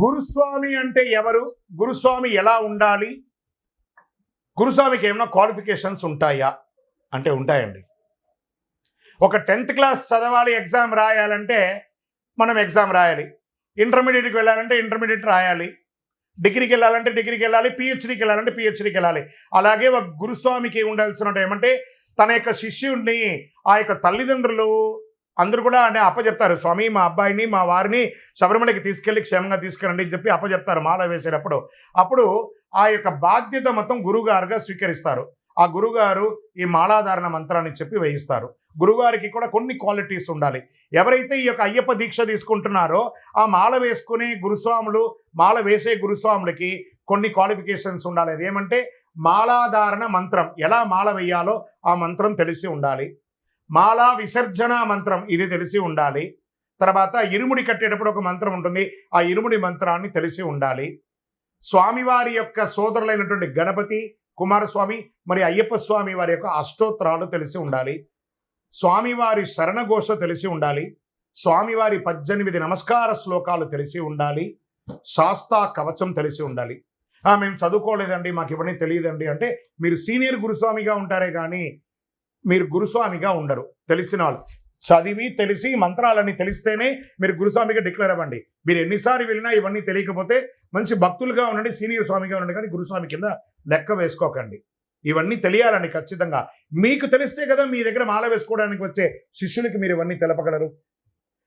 గురుస్వామి అంటే ఎవరు? గురుస్వామి ఎలా ఉండాలి? గురుస్వామికి ఏమైనా క్వాలిఫికేషన్స్ ఉంటాయా? అంటే ఉంటాయండి. ఒక టెన్త్ క్లాస్ చదవాలి ఎగ్జామ్ రాయాలంటే మనం ఎగ్జామ్ రాయాలి. ఇంటర్మీడియట్కి వెళ్ళాలంటే ఇంటర్మీడియట్ రాయాలి. డిగ్రీకి వెళ్ళాలంటే డిగ్రీకి వెళ్ళాలి. పిహెచ్డికి వెళ్ళాలంటే పిహెచ్డికి వెళ్ళాలి. అలాగే ఒక గురుస్వామికి ఉండాల్సిన ఏమంటే తన యొక్క శిష్యుడిని ఆ యొక్క తల్లిదండ్రులు అందరూ కూడా అంటే అప్పచెప్తారు స్వామి మా అబ్బాయిని మా వారిని శబరిమలకి తీసుకెళ్ళి క్షేమంగా తీసుకెళ్ళండి అని చెప్పి అప్పచెప్తారు మాల వేసేటప్పుడు అప్పుడు ఆ యొక్క బాధ్యత మొత్తం గురుగారుగా స్వీకరిస్తారు. ఆ గురుగారు ఈ మాలాధారణ మంత్రాన్ని చెప్పి వేయిస్తారు. గురుగారికి కూడా కొన్ని క్వాలిటీస్ ఉండాలి. ఎవరైతే ఈ యొక్క అయ్యప్ప దీక్ష తీసుకుంటున్నారో ఆ మాల వేసుకునే గురుస్వాములు మాల వేసే గురుస్వాములకి కొన్ని క్వాలిఫికేషన్స్ ఉండాలి. అదేమంటే మాలాధారణ మంత్రం ఎలా మాల వేయాలో ఆ మంత్రం తెలిసి ఉండాలి. మాలా విసర్జన మంత్రం ఇది తెలిసి ఉండాలి. తర్వాత ఇరుముడి కట్టేటప్పుడు ఒక మంత్రం ఉంటుంది. ఆ ఇరుముడి మంత్రాన్ని తెలిసి ఉండాలి. స్వామివారి యొక్క సోదరులైనటువంటి గణపతి కుమారస్వామి మరి అయ్యప్ప స్వామి వారి యొక్క అష్టోత్తరాలు తెలిసి ఉండాలి. స్వామివారి శరణఘోష తెలిసి ఉండాలి. స్వామివారి పద్దెనిమిది నమస్కార శ్లోకాలు తెలిసి ఉండాలి. శాస్తా కవచం తెలిసి ఉండాలి. "ఆ, మేము చదువుకోలేదండి మాకు ఇవన్నీ తెలియదండి. అంటే మీరు సీనియర్ గురుస్వామిగా ఉంటారే కానీ మీరు గురుస్వామిగా ఉండరు. తెలిసిన వాళ్ళు. చదివి తెలిసి మంత్రాలన్నీ తెలిస్తేనే మీరు గురుస్వామిగా డిక్లేర్ అవ్వండి. మీరు ఎన్నిసార్లు వెళ్ళినా ఇవన్నీ తెలియకపోతే మంచి భక్తులుగా ఉండండి సీనియర్ స్వామిగా ఉండండి కానీ గురుస్వామి కింద లెక్క వేసుకోకండి. ఇవన్నీ తెలియాలండి ఖచ్చితంగా. మీకు తెలిస్తే కదా మీ దగ్గర మాల వేసుకోవడానికి వచ్చే శిష్యులకి మీరు ఇవన్నీ తెలపగలరు.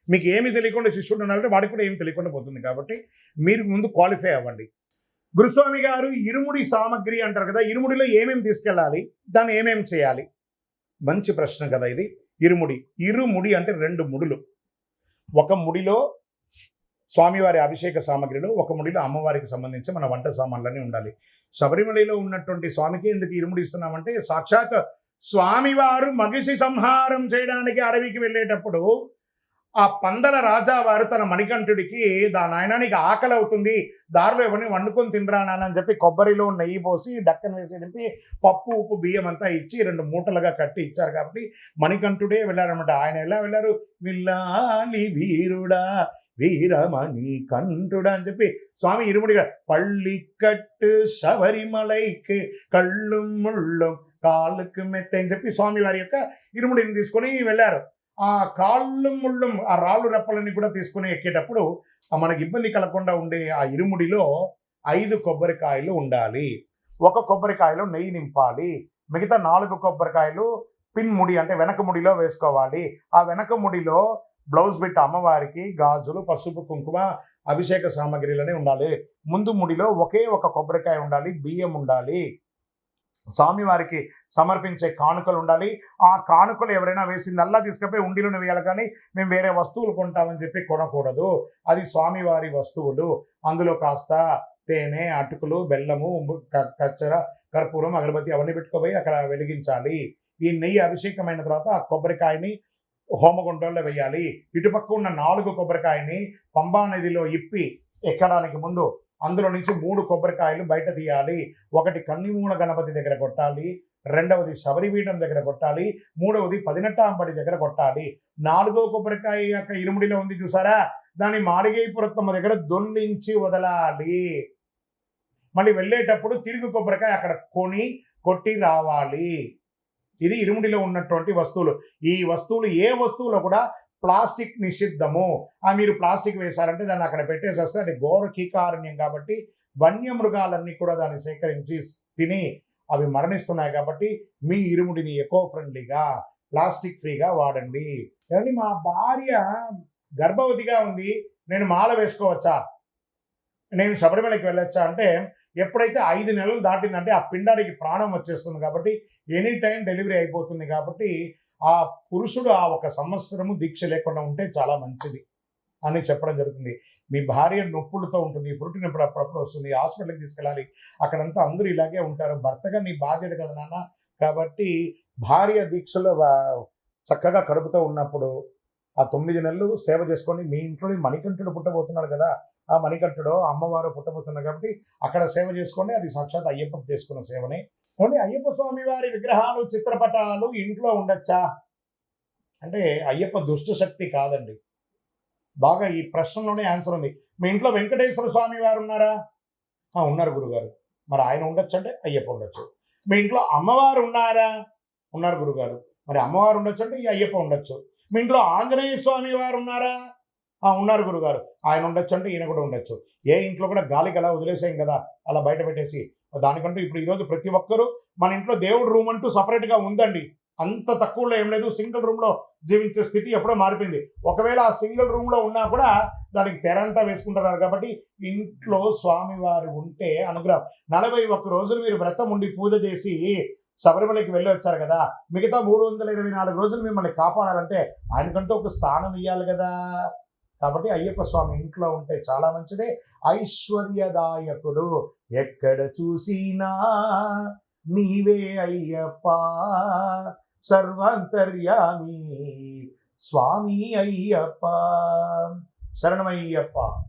మీకు ఏమి తెలియకుండా శిష్యుడు ఉన్నారంటే వాడికి కూడా ఏమి తెలియకుండా పోతుంది కాబట్టి మీరు ముందు క్వాలిఫై అవ్వండి. గురుస్వామి గారు ఇరుముడి సామగ్రి అంటారు కదా ఇరుముడిలో ఏమేమి తీసుకెళ్ళాలి దాన్ని ఏమేమి చేయాలి? మంచి ప్రశ్న కదా ఇది. ఇరుముడి. ఇరుముడి అంటే రెండు ముడులు. ఒక ముడిలో స్వామివారి అభిషేక సామగ్రిలో ఒక ముడిలో అమ్మవారికి సంబంధించి మన వంట సామాన్లన్నీ ఉండాలి. శబరిమలలో ఉన్నటువంటి స్వామికి ఎందుకు ఇరుముడి ఇస్తున్నామంటే సాక్షాత్ స్వామివారు మగిషి సంహారం చేయడానికి అడవికి వెళ్ళేటప్పుడు ఆ పందల రాజావారు తన మణికంఠుడికి దా నాయన నీకు ఆకలి అవుతుంది దారిలో ఎవరిని వండుకొని తినరా అని చెప్పి కొబ్బరిలో నెయ్యి పోసి డక్కన వేసి నింపి పప్పు ఉప్పు బియ్యం అంతా ఇచ్చి రెండు మూటలుగా కట్టి ఇచ్చారు కాబట్టి మణికంఠుడే వెళ్ళారనమాట ఆయన ఎలా వెళ్ళారు? విల్లాలి వీరుడా వీరమణి కంఠుడా అని చెప్పి స్వామి ఇరుముడిగా పళ్ళికట్టు శబరిమలైకి కళ్ళు ముళ్ళు కాళ్ళకు మెత్త అని చెప్పి స్వామి వారి యొక్క ఇరుముడిని తీసుకొని వెళ్ళారు. ఆ కాళ్ళు ముళ్ళు ఆ రాళ్ళు రెప్పలని కూడా తీసుకుని ఎక్కేటప్పుడు మనకి ఇబ్బంది కలగకుండా ఉండే ఆ ఇరుముడిలో ఐదు కొబ్బరికాయలు ఉండాలి. ఒక కొబ్బరికాయలో నెయ్యి నింపాలి. మిగతా నాలుగు కొబ్బరికాయలు పిన్ ముడి అంటే వెనక ముడిలో వేసుకోవాలి. ఆ వెనక ముడిలో బ్లౌజ్ బిట్ అమ్మవారికి గాజులు పసుపు కుంకుమ అభిషేక సామాగ్రిలనే ఉండాలి. ముందు ముడిలో ఒకే ఒక కొబ్బరికాయ ఉండాలి బియ్యం ఉండాలి. స్వామివారికి సమర్పించే కానుకలు ఉండాలి. ఆ కానుకలు ఎవరైనా వేసిందల్లా తీసుకపోయి ఉండిలోనే వేయాలి కానీ మేము వేరే వస్తువులు కొంటామని చెప్పి కొనకూడదు. అది స్వామివారి వస్తువులు. అందులో కాస్త తేనె అటుకులు బెల్లము కచ్చర కర్పూరం అగరబత్తి అవన్నీ పెట్టుకోపోయి అక్కడ వెలిగించాలి. ఈ నెయ్యి అభిషేకమైన తర్వాత ఆ కొబ్బరికాయని హోమగుండంలో వేయాలి. ఇటుపక్క ఉన్న నాలుగు కొబ్బరికాయని పంబా నదిలో ఇప్పి ఎక్కడానికి ముందు అందులో నుంచి మూడు కొబ్బరికాయలు బయట తీయాలి. ఒకటి కన్నిమూల గణపతి దగ్గర కొట్టాలి. రెండవది శబరిపీఠం దగ్గర కొట్టాలి. మూడవది పదినెట్టాంబడి దగ్గర కొట్టాలి. నాలుగో కొబ్బరికాయ యొక్క ఇరుముడిలో ఉంది చూసారా? దాన్ని మాడిగైపురత్తమ్మ దగ్గర దొల్లించి వదలాలి. మళ్ళీ వెళ్ళేటప్పుడు తిరుగు కొబ్బరికాయ అక్కడ కొని కొట్టి రావాలి. ఇది ఇరుముడిలో ఉన్నటువంటి వస్తువులు. ఈ వస్తువులు ఏ వస్తువులో కూడా ప్లాస్టిక్ నిషిద్ధము. ఆ మీరు ప్లాస్టిక్ వేశారంటే దాన్ని అక్కడ పెట్టేసి వస్తే అది ఘోర కీకారణ్యం కాబట్టి వన్యమృగాలన్నీ కూడా దాన్ని సేకరించి తిని అవి మరణిస్తున్నాయి కాబట్టి మీ ఇరుముడిని ఎకో ఫ్రెండ్లీగా ప్లాస్టిక్ ఫ్రీగా వాడండి. ఏమండి మా భార్య గర్భవతిగా ఉంది. నేను మాల వేసుకోవచ్చా? నేను శబరిమలకి వెళ్ళొచ్చా అంటే ఎప్పుడైతే ఐదు నెలలు దాటిందంటే ఆ పిండానికి ప్రాణం వచ్చేస్తుంది కాబట్టి ఎనీ టైం డెలివరీ అయిపోతుంది కాబట్టి ఆ పురుషుడు ఆ ఒక సంవత్సరము దీక్ష లేకుండా ఉంటే చాలా మంచిది అని చెప్పడం జరుగుతుంది. మీ భార్య నొప్పులతో ఉంటుంది పుట్టినప్పుడు అప్పుడప్పుడు వస్తుంది హాస్పిటల్కి తీసుకెళ్ళాలి అక్కడంతా అందరూ ఇలాగే ఉంటారు భర్తగా నీ బాధ్యత కదా నాన్న? కాబట్టి భార్య దీక్షలో చక్కగా కడుపుతో ఉన్నప్పుడు ఆ తొమ్మిది నెలలు సేవ చేసుకొని మీ ఇంట్లో మణికంఠుడు పుట్టబోతున్నాడు కదా? ఆ మణికంఠుడు అమ్మవారు పుట్టబోతున్నారు కాబట్టి అక్కడ సేవ చేసుకొని అది సాక్షాత్ అయ్యప్ప చేసుకున్న సేవనే. కొన్ని అయ్యప్ప స్వామి వారి విగ్రహాలు చిత్రపటాలు ఇంట్లో ఉండొచ్చా? అంటే అయ్యప్ప దుష్ట శక్తి కాదండి. బాగా ఈ ప్రశ్నలోనే ఆన్సర్ ఉంది. మీ ఇంట్లో వెంకటేశ్వర స్వామి వారు ఉన్నారా? ఉన్నారు గురుగారు. మరి ఆయన ఉండొచ్చు అంటే అయ్యప్ప ఉండొచ్చు. మీ ఇంట్లో అమ్మవారు ఉన్నారా? ఉన్నారు గురుగారు. మరి అమ్మవారు ఉండొచ్చు అంటే ఈ అయ్యప్ప ఉండొచ్చు. మీ ఇంట్లో ఆంజనేయ స్వామి వారు ఉన్నారా? ఉన్నారు గురుగారు. ఆయన ఉండొచ్చు అంటే ఈయన కూడా ఉండొచ్చు. ఏ ఇంట్లో కూడా గాలికి అలా వదిలేసాం కదా అలా బయట పెట్టేసి. దానికంటూ ఇప్పుడు ఈరోజు ప్రతి ఒక్కరూ మన ఇంట్లో దేవుడు రూమ్ అంటూ సపరేట్గా ఉందండి. అంత తక్కువలో ఏం లేదు. సింగిల్ రూమ్లో జీవించే స్థితి ఎప్పుడో మారిపోయింది. ఒకవేళ ఆ సింగిల్ రూమ్లో ఉన్నా కూడా దానికి తెరంతా వేసుకుంటున్నారు కాబట్టి ఇంట్లో స్వామివారు ఉంటే అనుగ్రహం. నలభై ఒక్క రోజులు మీరు వ్రతం ఉండి పూజ చేసి శబరిమలకి వెళ్ళి వచ్చారు కదా మిగతా మూడు వందల ఇరవై నాలుగు రోజులు మిమ్మల్ని కాపాడాలంటే ఆయనకంటూ ఒక స్థానం ఇవ్వాలి కదా. కాబట్టి అయ్యప్ప స్వామి ఇంట్లో ఉంటే చాలా మంచిదే. ఐశ్వర్యదాయకుడు ఎక్కడ చూసినా నీవే అయ్యప్ప. సర్వాంతర్యామి స్వామి అయ్యప్ప. శరణమయ్యప్ప.